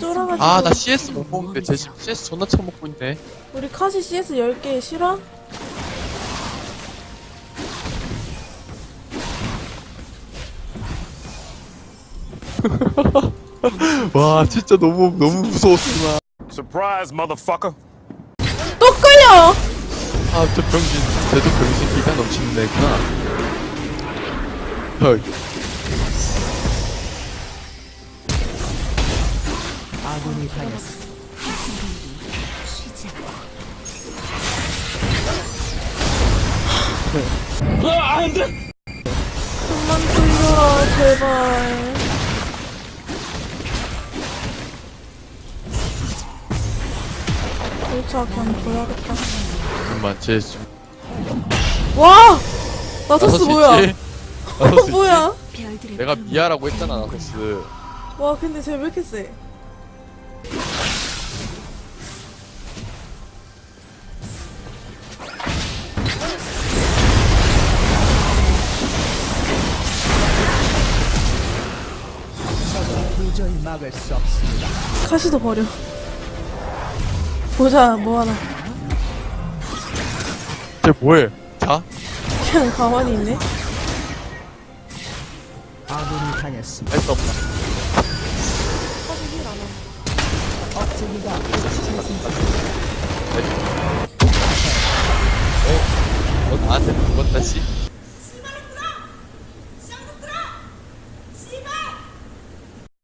쫄아가지고. 아 나 CS 못 먹는데. 쟤 지금 CS 존나 처먹고 있네. 우리 카시 CS 10개 싫어? 와 진짜 너무 너무 무서웠구나 Surprise, motherfucker. 또 끌려! 아저 병신. 쟤도 병신 기가 넘치는 애구나. 헐 아군이 당했습니다. 그만 끌려라 제발 진짜 그냥 줘야겠다 잠깐만 쟤 지금 와! 나서스 뭐야? 나서스 있지? 뭐야? 내가 미아라고 했잖아 나서스 와 근데 쟤왜 이렇게 세? 도저히 막을 수 없습니다. 카시도 버려 보자 뭐하나 쟤 뭐해 자? 그냥 가만히 있네 아군이 당했습니다. 할 수 없나 억제기가 어? 너 나한테 죽었다 씨?